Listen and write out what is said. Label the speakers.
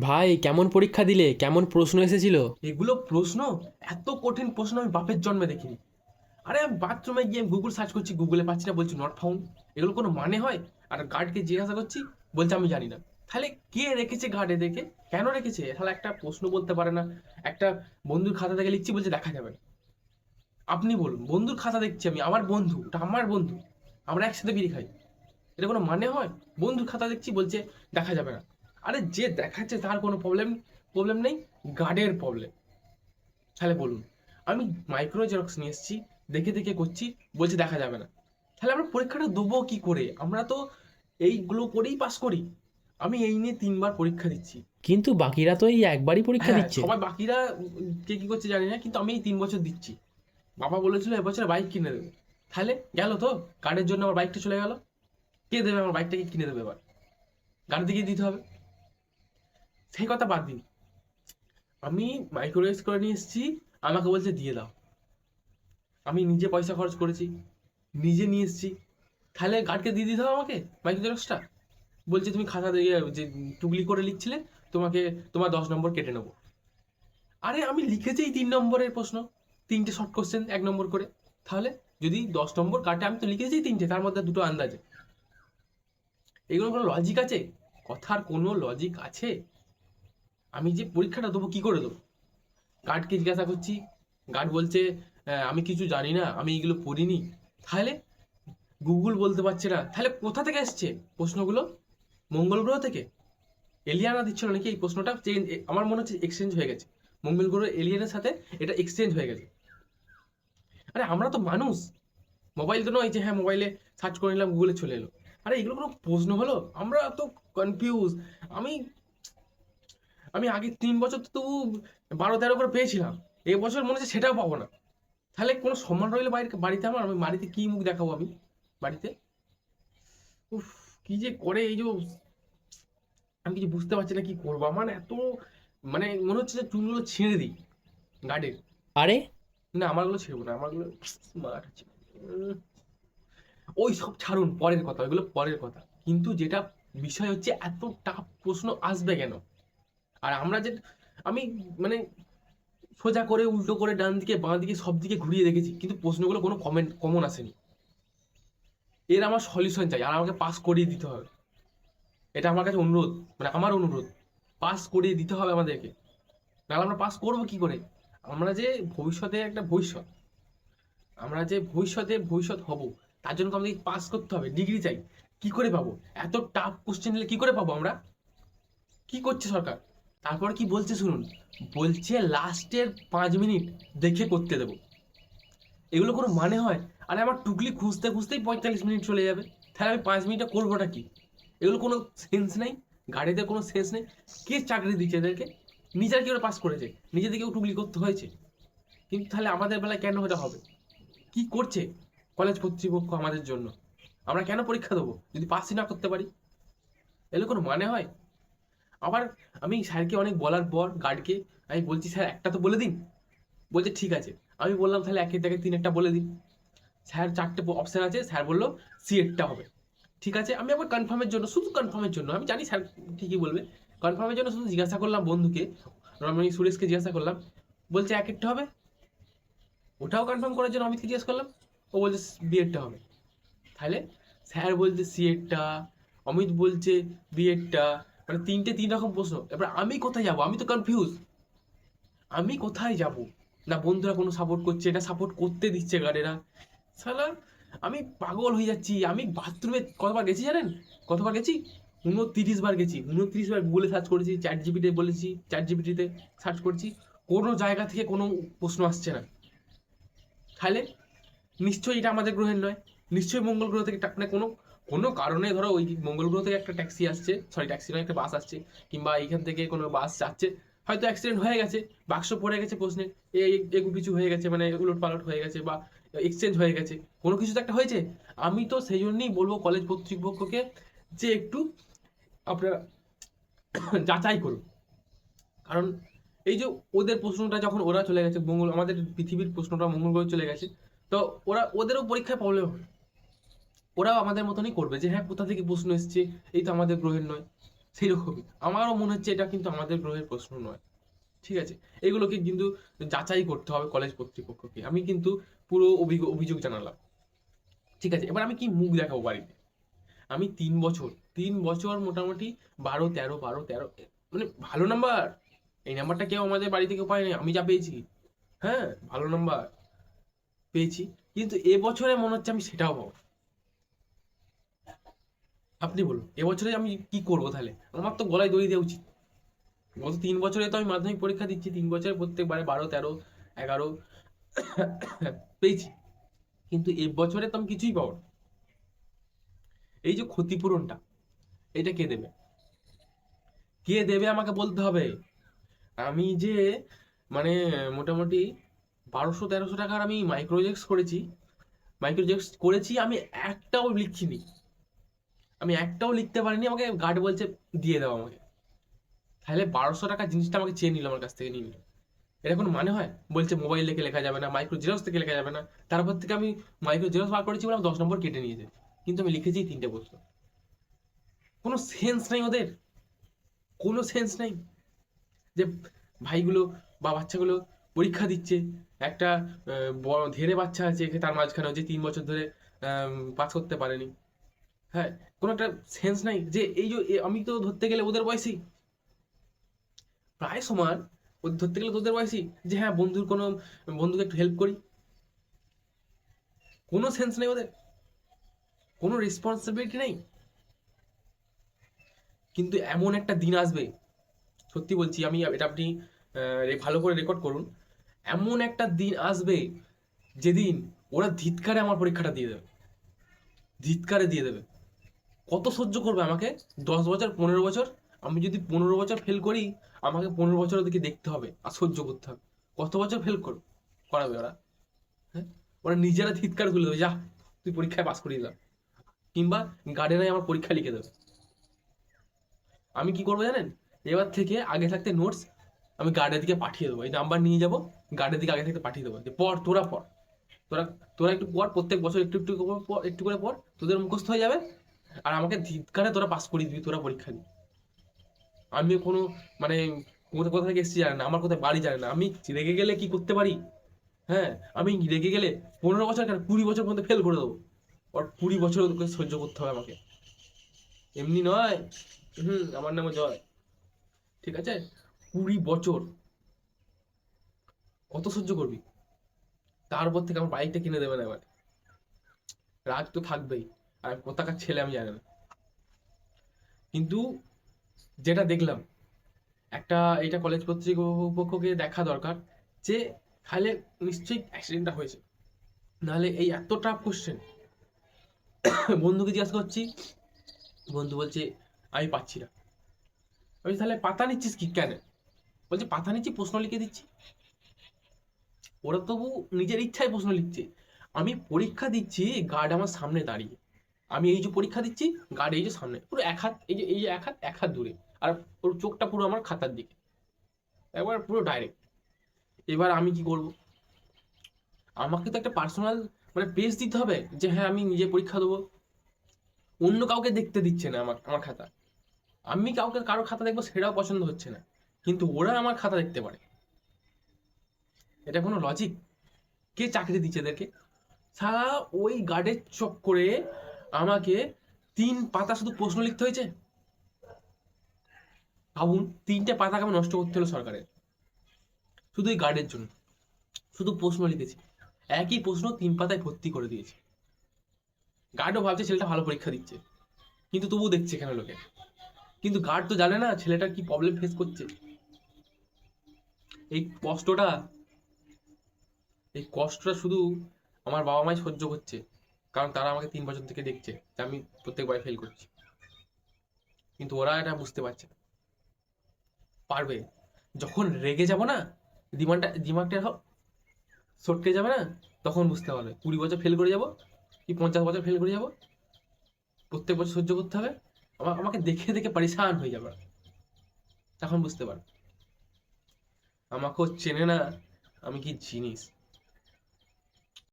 Speaker 1: ভাই, কেমন পরীক্ষা দিলে? কেমন প্রশ্ন এসেছিল?
Speaker 2: এগুলো প্রশ্ন? এত কঠিন প্রশ্ন আমি বাপের জন্মে দেখিনি। আরে আমি বাথরুমে গিয়ে গুগল সার্চ করছি গুগলে পাচ্ছি না, বলছি নট ফাউন্ড এগুলো কোনো মানে হয়? আর গার্ডকে জিজ্ঞাসা করছি, বলছে আমি জানি না। তাহলে কে রেখেছে গার্ড এদেরকে? কেন রেখেছে? তাহলে একটা প্রশ্ন বলতে পারে না। একটা বন্ধুর খাতা থেকে লিখছি বলছে, দেখা যাবে। আপনি বলুন, বন্ধুর খাতা দেখছি আমি, আমার বন্ধু, ওটা আমার বন্ধু। আমরা একসাথে বিড়ি খাই। এটা কোনো মানে হয়? বন্ধুর খাতা দেখছি, বলছে, দেখা যাবে না। আরে যে দেখাচ্ছে তার কোনো প্রবলেম প্রবলেম নেই গার্ডের প্রবলেম তাহলে বলুন আমি মাইক্রো জেরক্স নিয়ে এসেছি দেখে দেখে করছি বলছে দেখা যাবে না। তাহলে আমরা পরীক্ষাটা দেবো কি করে? আমরা তো এইগুলো করেই পাস করি। আমি এই নিয়ে তিনবার পরীক্ষা দিচ্ছি।
Speaker 1: কিন্তু বাকিরা তো এই একবারই পরীক্ষা
Speaker 2: হ্যাঁ,
Speaker 1: দিচ্ছে।
Speaker 2: সবাই বাকিরা কে কি করছে জানি না কিন্তু আমি এই তিন বছর দিচ্ছি। বাবা বলেছিল এবছর বাইক কিনে দেবে। তাহলে গেল তো গার্ডের জন্য আমার বাইকটা চলে গেল। কে দেবে আমার বাইকটাকে কিনে দেবে এবার? গাড়ি দিকে দিতে হবে। সেই কথা বাদ দিন। আমি মাইক্রোওয়েভ করে নিয়ে এসেছি, আমাকে বলছে দিয়ে দাও। আমি নিজে পয়সা খরচ করেছি, নিজে নিয়ে এসেছি। তাহলে গার্ডকে দিয়ে দিতে হবে আমাকে মাইক্রোওয়েভসটা বলছে, তুমি খাতা দিয়ে, যে টুকলি করে লিখছিলে, তোমাকে, তোমার দশ নম্বর কেটে নেব। আরে, আমি লিখেছি তিন নম্বরের প্রশ্ন, তিনটে শর্ট কোশ্চেন এক নম্বর করে। তাহলে যদি দশ নম্বর কাটে আমি তো লিখেছি তিনটে, তার মধ্যে দুটো আন্দাজে। এগুলো কোনো লজিক আছে? কথার কোনো লজিক আছে? আমি যে পরীক্ষাটা দেবো, কি করে দেবো? গার্ডকে জিজ্ঞাসা করছি গার্ড বলছে আমি কিছু জানি না, আমি এগুলো পড়িনি। তাহলে গুগল বলতে পারছে না। তাহলে কোথা থেকে এসছে প্রশ্নগুলো? মঙ্গল গ্রহ থেকে? এলিয়ানা দিচ্ছিল নাকি? এই প্রশ্নটা চেঞ্জ আমার মনে হচ্ছে এক্সচেঞ্জ হয়ে গেছে। মঙ্গল গ্রহ এলিয়ানের সাথে এটা এক্সচেঞ্জ হয়ে গেছে। আরে, আমরা তো মানুষ। মোবাইল তো নয় যে হ্যাঁ মোবাইলে সার্চ করে নিলাম গুগলে চলে এলো। আরে, এগুলো কোনো প্রশ্ন হলো? আমরা তো কনফিউজ আমি আমি আগে তিন বছর তো তবু বারো তেরো করে পেয়েছিলাম। এবছর মনে হচ্ছে সেটাও পাবো না। তাহলে কোনো সম্মান রইলে বাড়িতে বাড়িতে আমার আমি বাড়িতে কি মুখ দেখাবো আমি? বাড়িতে? উফ কি যে করে এই যে আমি কিছু বুঝতে পারছি না কি করব। আমার এত মানে মনে হচ্ছে যে চুলগুলো ছিঁড়ে দিই গার্ডের
Speaker 1: আরে?
Speaker 2: না আমারগুলো ছিঁড়বো না আমারগুলো আছে উম, ওই সব ছাড়ুন পরের কথা ওইগুলো পরের কথা। কিন্তু যেটা বিষয় হচ্ছে এত টাফ প্রশ্ন আসবে কেন? আর আমরা যে আমি মানে সোজা করে উল্টো করে ডান দিকে, বাঁ দিকে, সব দিকে ঘুরিয়ে দেখেছি, কিন্তু প্রশ্নগুলো কোনো কমেন্ট কমন আসেনি। এর আমার সলিউশন চাই, আর আমাকে পাস করিয়ে দিতে হবে। এটা আমার কাছে অনুরোধ মানে আমার অনুরোধ। পাস করিয়ে দিতে হবে আমাদেরকে। নাহলে আমরা পাস করব কি করে? আমরা যে ভবিষ্যতে একটা ভবিষ্যৎ, আমরা যে ভবিষ্যতে ভবিষ্যৎ হব, তার জন্য তো আমাদেরকে পাস করতে হবে ডিগ্রি চাই। কি করে পাবো? এত টাফ কোশ্চেন নিলে কি করে পাবো আমরা? কি করছে সরকার? তারপর কি বলছে শুনুন? বলছে লাস্টের পাঁচ মিনিট দেখে করতে দেবো। এগুলো কোনো মানে হয়? আরে আমার টুকলি খুঁজতে খুঁজতেই পঁয়তাল্লিশ মিনিট চলে যাবে। তাহলে আমি পাঁচ মিনিটে করবোটা কি? এগুলো কোনো সেন্স নেই, গাড়িতে কোনো সেন্স নেই। কে চাকরি দিচ্ছে এদেরকে? নিজেরা কি করে পাস করেছে? নিজেদেরকেও টুকলি করতে হয়েছে। কিন্তু তাহলে আমাদের বেলায় কেন এটা হবে? কি করছে কলেজ কর্তৃপক্ষ আমাদের জন্য? আমরা কেন পরীক্ষা দেবো যদি পাসই না করতে পারি? এগুলো কোনো মানে হয়? আবার আমি স্যারকে অনেক বলার পর গার্ডকে আমি বলছি, স্যার, একটা তো বলে দিন। বলছে, ঠিক আছে। আমি বললাম, তাহলে একের থেকে তিন একটা বলে দিন। স্যার, চারটে অপশান আছে, স্যার বলল, সি এরটা হবে। ঠিক আছে, আমি আবার কনফার্মের জন্য, শুধু কনফার্মের জন্য, আমি জানি স্যার ঠিকই বলবে। কনফার্মের জন্য শুধু জিজ্ঞাসা করলাম বন্ধুকে, রমণী সুরেশকে জিজ্ঞাসা করলাম, বলছে, এক একটা হবে? ওটাও কনফার্ম করার জন্য অমিতকে জিজ্ঞাসা করলাম, ও বলছে বিএডটা হবে। তাহলে স্যার বলছে সিএডটা অমিত বলছে বিএডটা মানে তিনটে তিন রকম প্রশ্ন। এবার আমি কোথায় যাব? আমি তো কনফিউজ আমি কোথায় যাব? না, বন্ধুরা কোনো সাপোর্ট করছে এটা সাপোর্ট করতে দিচ্ছে গাড়িরা সালা আমি পাগল হয়ে যাচ্ছি। আমি বাথরুমে কতবার গেছি জানেন? কতবার গেছি? উনত্রিশ বার গেছি। উনত্রিশ বার গুগলে সার্চ করেছি চ্যাট জিপিতে বলেছি চ্যাট জিপিটিতে সার্চ করছি। কোনো জায়গা থেকে কোনো প্রশ্ন আসছে না। তাহলে নিশ্চয়ই এটা আমাদের গ্রহের নয়। নিশ্চয়ই মঙ্গল গ্রহ থেকে মানে কোনো কোনো কারণে ধরো ওই মঙ্গল গ্রহ থেকে একটা ট্যাক্সি আসছে সরি ট্যাক্সি নয়, একটা বাস আসছে, কিংবা এইখান থেকে কোনো বাস যাচ্ছে, হয়তো অ্যাক্সিডেন্ট হয়ে গেছে, বাক্স পড়ে গেছে প্রশ্নে এগু কিছু হয়ে গেছে মানে উলট পালট হয়ে গেছে বা এক্সচেঞ্জ হয়ে গেছে, কোনো কিছু তো একটা হয়েছে? আমি তো সেই জন্যই বলব কলেজ কর্তৃপক্ষকে যে একটু আপনারা যাচাই করুন। কারণ এই যে ওদের প্রশ্নটা যখন ওরা চলে গেছে, মঙ্গল, আমাদের পৃথিবীর প্রশ্নটা মঙ্গল গ্রহে চলে গেছে, তো ওরা, ওদেরও পরীক্ষায় প্রবলেম হবে। ওরাও আমাদের মতনই করবে যে হ্যাঁ কোথা থেকে প্রশ্ন এসছে? এই তো আমাদের গ্রহের নয়। সেই রকমই আমারও মনে হচ্ছে এটা কিন্তু আমাদের গ্রহের প্রশ্ন নয়। ঠিক আছে? এগুলোকে কিন্তু যাচাই করতে হবে কলেজ কর্তৃপক্ষকে। আমি কিন্তু পুরো অভিযোগ জানালাম। ঠিক আছে? এবার আমি কি মুখ দেখাবো বাড়িতে? আমি তিন বছর তিন বছর মোটামুটি বারো, তেরো বারো, তেরো মানে ভালো নাম্বার এই নাম্বারটা কেউ আমাদের বাড়ি থেকে পায়নি। আমি যা পেয়েছি। হ্যাঁ ভালো নাম্বার পেয়েছি। কিন্তু এবছরে মনে হচ্ছে আমি সেটাও পাবো। আপনি বলুন, এবছরে আমি কি করব তাহলে? আমার তো গলায় দড়ি দেওয়া উচিত। গত তিন বছরে তো আমি মাধ্যমিক পরীক্ষা দিচ্ছি, তিন বছরে প্রত্যেকবারে বারো, তেরো, এগারো পেয়েছি। কিন্তু এ বছরে তো আমি কিছুই পাবো না। এই যে ক্ষতিপূরণটা, এটা কে দেবে? কে দেবে আমাকে বলতে হবে? আমি যে মানে মোটামুটি বারোশো, তেরোশো টাকার আমি মাইক্রোজেক্স করেছি। মাইক্রোজেক্স করেছি, আমি একটাও লিখিনি। আমি একটাও লিখতে পারিনি, আমাকে গার্ড বলছে দিয়ে দাও আমাকে। তাহলে বারোশো টাকা জিনিসটা আমাকে চেয়ে নিল আমার কাছ থেকে, নিয়ে নিল। এটা কোনো মানে হয়? বলছে মোবাইল থেকে লেখা যাবে না মাইক্রো জেরক্স থেকে লেখা যাবে না। তারপর থেকে আমি মাইক্রো জেরক্স বার করেছি বলে দশ নম্বর কেটে নিয়েছে। কিন্তু আমি লিখেছি তিনটে প্রশ্ন। কোনো সেন্স নেই ওদের। কোনো সেন্স নেই। যে ভাইগুলো বা বাচ্চাগুলো পরীক্ষা দিচ্ছে, একটা ধেরে বাচ্চা আছে তার মাঝখানে যে তিন বছর ধরে পাস করতে পারেনি। হ্যাঁ কোনো একটা সেন্স নাই যে এই যে আমি তো ধরতে গেলে ওদের বয়সী। প্রায় সমান ওদের ধরতে গেলে তোদের বয়সী। যে হ্যাঁ বন্ধুর কোনো, বন্ধুকে একটু হেল্প করি। কোনো সেন্স নেই ওদের। কোনো রেসপন্সিবিলিটি নেই। কিন্তু এমন একটা দিন আসবে, সত্যি বলছি আমি, এটা আপনি ভালো করে রেকর্ড করুন। এমন একটা দিন আসবে যেদিন ওরা ধিৎকারে আমার পরীক্ষাটা দিয়ে দেবে। ধিৎকারে দিয়ে দেবে। কত সহ্য করবে আমাকে? দশ বছর, পনেরো বছর? আমি যদি পনেরো বছর ফেল করি, আমাকে পনেরো বছর ওদেরকে দেখতে হবে আর সহ্য করতে হবে। কত বছর ফেল করো? করাবে ওরা। হ্যাঁ? ওরা নিজেরা ধিৎকার তুলে দেবে, যা, তুই পরীক্ষায় পাস করিয়ে দিলাম কিংবা গার্ডেনাই আমার পরীক্ষা লিখে দেবে। আমি কি করব জানেন? এবার থেকে আগে থাকতে নোটস আমি গার্ডের দিকে পাঠিয়ে দেবো। এই নাম্বার নিয়ে যাব গার্ডের দিকে আগে থাকতে পাঠিয়ে দেবো। যে পড়, তোরা পড়। তোরা তোরা একটু পড়, প্রত্যেক বছর একটু একটু করে একটু করে পড়, তোদের মুখস্থ হয়ে যাবে। আর আমাকে ধিৎকারে তোরা পাস করিয়ে দিবি, তোরা পরীক্ষা দিবি। আমি কোনো মানে কোথা কোথা থেকে এসেছি জানে না, আমার কোথায় বাড়ি জানে না। আমি রেগে গেলে কি করতে পারি? হ্যাঁ আমি রেগে গেলে পনেরো বছর কেন, কুড়ি বছর পর্যন্ত ফেল করে দেবো। আর কুড়ি বছর ওদেরকে সহ্য করতে হবে আমাকে। এমনি নয়। হুম, আমার নামে জয়। ঠিক আছে? কুড়ি বছর। কত সহ্য করবি? তারপর থেকে আমার বাইকটা কিনে দেবে না এবার। রাগ তো থাকবেই। আর কোথাকার ছেলে আমি জানি না। কিন্তু যেটা দেখলাম একটা এটা কলেজ কর্তৃপক্ষকে দেখা দরকার যে তাহলে নিশ্চয়ই অ্যাক্সিডেন্টটা হয়েছে। নাহলে এই এত টাফ কোশ্চেন বন্ধুকে জিজ্ঞাসা করছি বন্ধু বলছে আমি পাচ্ছি না। বলছি, তাহলে পাতা নিচ্ছিস কি কেন? বলছে পাতা নিচ্ছি প্রশ্ন লিখে দিচ্ছি। ওরা তবু নিজের ইচ্ছায় প্রশ্ন লিখছে। আমি পরীক্ষা দিচ্ছি গার্ড আমার সামনে দাঁড়িয়ে। আমি এই যে পরীক্ষা দিচ্ছি গার্ড এই যে সামনে, পুরো এক হাত, এই যে এই যে এক হাত এক হাত দূরে, আর ওর চোখটা পুরো আমার খাতার দিকে, একবার পুরো ডাইরেক্ট এবার আমি কি করব? আমাকে তো একটা পার্সোনাল মানে পেজ দিতে হবে যে হ্যাঁ আমি নিজে পরীক্ষা দেবো। অন্য কাউকে দেখতে দিচ্ছে না আমার আমার খাতা। আমি কাউকে, কারও খাতা দেখব সেটাও পছন্দ হচ্ছে না। কিন্তু ওরা আমার খাতা দেখতে পারে। এটা কোনো লজিক কে চাকরি দিচ্ছে এদেরকে? সারা ওই গার্ডের চক্করে আমাকে তিন পাতা শুধু প্রশ্ন লিখতে হয়েছে? ভাবুন, তিনটে পাতা আমি নষ্ট করতে হলো সরকারের? শুধু এই গার্ডের জন্য। শুধু প্রশ্ন লিখেছি। একই প্রশ্ন তিন পাতায় ভর্তি করে দিয়েছি। গার্ডও ভাবছে ছেলেটা ভালো পরীক্ষা দিচ্ছে। কিন্তু তবুও দেখছে এখানে লোকে। কিন্তু গার্ড তো জানে না ছেলেটা কি প্রবলেম ফেস করছে। এই কষ্টটা এই কষ্টটা শুধু আমার বাবা মাই সহ্য করছে। কারণ তারা আমাকে তিন বছর থেকে দেখছে যে আমি প্রত্যেকবার ফেল করছি। কিন্তু ওরা এটা বুঝতে পারছে না। পারবে। যখন রেগে যাব না দিমাগটা দিমাগটা সটকে যাবে না, তখন বুঝতে পারবে। কুড়ি বছর ফেল করে যাব কি পঞ্চাশ বছর ফেল করে যাব? প্রত্যেক বছর সহ্য করতে হবে। আমার আমাকে দেখে দেখে পরিশান হয়ে যাবে তখন বুঝতে পারবে। আমাকেও চেনে না, আমি কি জিনিস